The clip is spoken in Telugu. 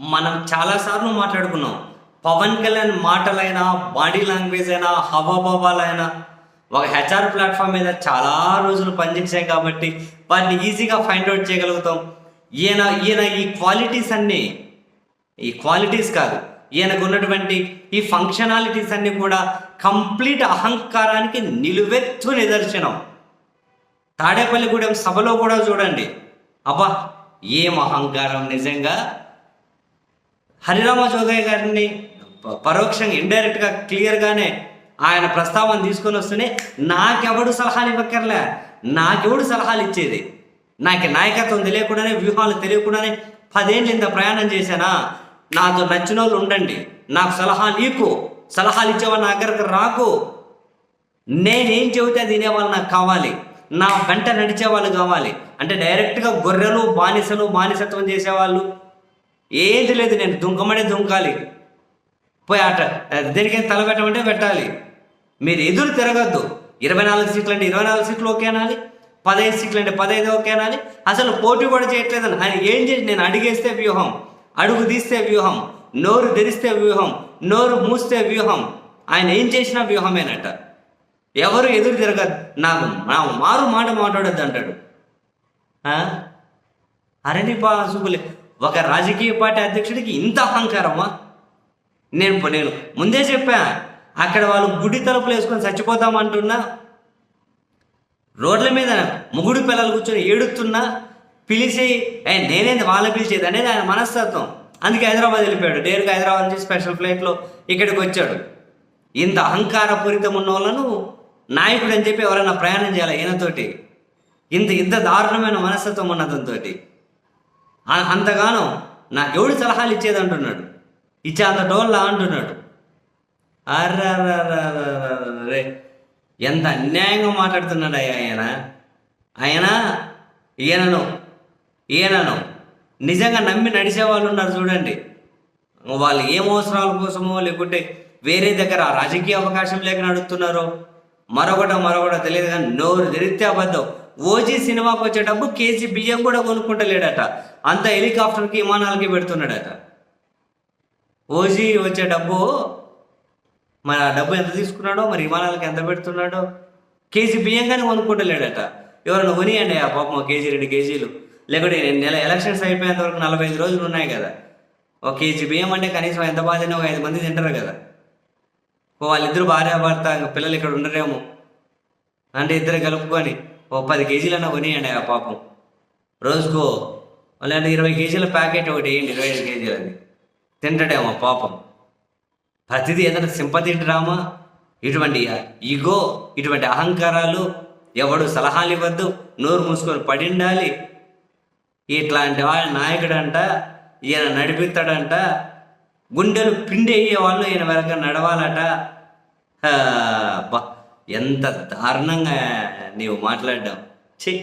మనం చాలాసార్లు మాట్లాడుకున్నాం. పవన్ కళ్యాణ్ మాటలైనా బాడీ లాంగ్వేజ్ అయినా హవాభావాలైనా ఒక హెచ్ఆర్ ప్లాట్ఫామ్ మీద చాలా రోజులు పనిచేసాం కాబట్టి వాటిని ఈజీగా ఫైండ్ అవుట్ చేయగలుగుతాం. ఈయన ఈయన ఈ క్వాలిటీస్ అన్నీ ఈ క్వాలిటీస్ కాదు ఈయనకు ఉన్నటువంటి ఈ ఫంక్షనాలిటీస్ అన్నీ కూడా కంప్లీట్ అహంకారానికి నిలువెత్తు నిదర్శనం. తాడేపల్లిగూడెం సభలో కూడా చూడండి. అబ్బా ఏం అహంకారం నిజంగా? హరిరామ జోగయ్య గారిని ప- పరోక్షంగా ఇండైరెక్ట్గా క్లియర్గానే ఆయన ప్రస్తావన తీసుకొని వస్తూనే నాకెవడు సలహాలు ఇవ్వక్కర్లే. నాకెవడు సలహాలు ఇచ్చేది? నాకు నాయకత్వం తెలియకుండానే వ్యూహాలు తెలియకుండానే పదేళ్ళు ఇంత ప్రయాణం చేశానా? నాతో నచ్చిన వాళ్ళు ఉండండి. నాకు సలహా నీకు. సలహాలు ఇచ్చేవాళ్ళు నా దగ్గరకు రాకు. నేనేం చెబితే తినేవాళ్ళు నాకు కావాలి. నా వెంట నడిచే వాళ్ళు కావాలి. అంటే డైరెక్ట్గా గొర్రెలు బానిసలు బానిసత్వం చేసేవాళ్ళు ఏది లేదు నేను దుంకమనే దుంకాలి. పోయి ఆట దేనికైనా తల పెట్టమంటే పెట్టాలి. మీరు ఎదురు తిరగద్దు. ఇరవై నాలుగు సీట్లు అంటే ఇరవై నాలుగు సీట్లు ఓకే అనాలి. పదహైదు సీట్లు అంటే పదహైదు ఓకే అనాలి. అసలు పోటీ కూడా చేయట్లేదని. ఆయన ఏం చేసి నేను అడిగేస్తే వ్యూహం అడుగు తీస్తే వ్యూహం నోరు తెరిస్తే వ్యూహం నోరు మూస్తే వ్యూహం ఆయన ఏం చేసినా వ్యూహమేనట. ఎవరు ఎదురు తిరగదు నాకు నా మారు మాట మాట్లాడొద్దు అంటాడు ఆ? అరే నీ ఒక రాజకీయ పార్టీ అధ్యక్షుడికి ఇంత అహంకారమా? నేను నేను ముందే చెప్పా అక్కడ వాళ్ళు గుడి తలుపులు వేసుకొని చచ్చిపోతామంటున్నా. రోడ్ల మీద ముగుడు పిల్లలు కూర్చొని ఏడుతున్నా పిలిచి నేనేది వాళ్ళ పిలిచేది అనేది ఆయన మనస్తత్వం. అందుకే హైదరాబాద్ వెళ్ళిపోయాడు. డైరెక్ట్గా హైదరాబాద్ నుంచి స్పెషల్ ఫ్లైట్లో ఇక్కడికి వచ్చాడు. ఇంత అహంకారపూరితం ఉన్న వాళ్ళను నాయకుడు అని చెప్పి ఎవరైనా ప్రయాణం చేయాలి ఈయనతోటి? ఇంత ఇంత దారుణమైన మనస్తత్వం ఉన్నదంతో అంతగానో నాకెవడు సలహాలు ఇచ్చేది అంటున్నాడు ఇచ్చే అంత డోల్లా అంటున్నాడు. అర్రే ఎంత అన్యాయంగా మాట్లాడుతున్నాడు అయ్యా ఆయన. ఆయన ఈయనను ఈయనను నిజంగా నమ్మి నడిచే వాళ్ళు ఉన్నారు చూడండి. వాళ్ళు ఏం అవసరాల కోసమో లేకుంటే వేరే దగ్గర రాజకీయ అవకాశం లేక నడుస్తున్నారో మరొకట మరొకట తెలియదు కానీ నోరు తెరిస్తే అబద్ధం. ఓజీ సినిమాకి వచ్చే డబ్బు కేజీ బియ్యం కూడా కొనుక్కుంటలేడట. అంత హెలికాప్టర్కి విమానాలకి పెడుతున్నాడట. ఓజీ వచ్చే డబ్బు మరి ఆ డబ్బు ఎంత తీసుకున్నాడో మరి విమానాలకి ఎంత పెడుతున్నాడో కేజీ బియ్యం కానీ కొనుక్కుంటలేడట. ఎవరైనా కొనియండి ఆ పాపం కేజీ రెండు కేజీలు. లేకుంటే నెల ఎలక్షన్స్ అయిపోయేంత వరకు నలభై ఐదు రోజులు ఉన్నాయి కదా. ఒక కేజీ బియ్యం అంటే కనీసం ఎంత బాధైనా ఒక ఐదు మంది తింటారు కదా. వాళ్ళిద్దరు భార్య భర్త ఇంకా పిల్లలు ఇక్కడ ఉండరేమో. అంటే ఇద్దరు కలుపుకొని ఓ పది కేజీలన్నా కొనియండి ఆ పాపం. రోజుకో లేదంటే ఇరవై కేజీల ప్యాకెట్ ఒకటి వేయండి ఇరవై ఐదు కేజీలది తింటాడేమో పాపం. ప్రతిదీ ఏదైనా సింపతి డ్రామా ఇటువంటి ఈగో ఇటువంటి అహంకారాలు ఎవడు సలహాలు ఇవ్వద్దు నోరు మూసుకొని పడిండాలి. ఇట్లాంటి వాళ్ళ నాయకుడంట ఈయన నడిపిస్తాడంట గుండెలు పిండి అయ్యే వాళ్ళు ఈయన వెనక నడవాలట. ఎంత దారుణంగా నీవు మాట్లాడ్డావు చెయ్యి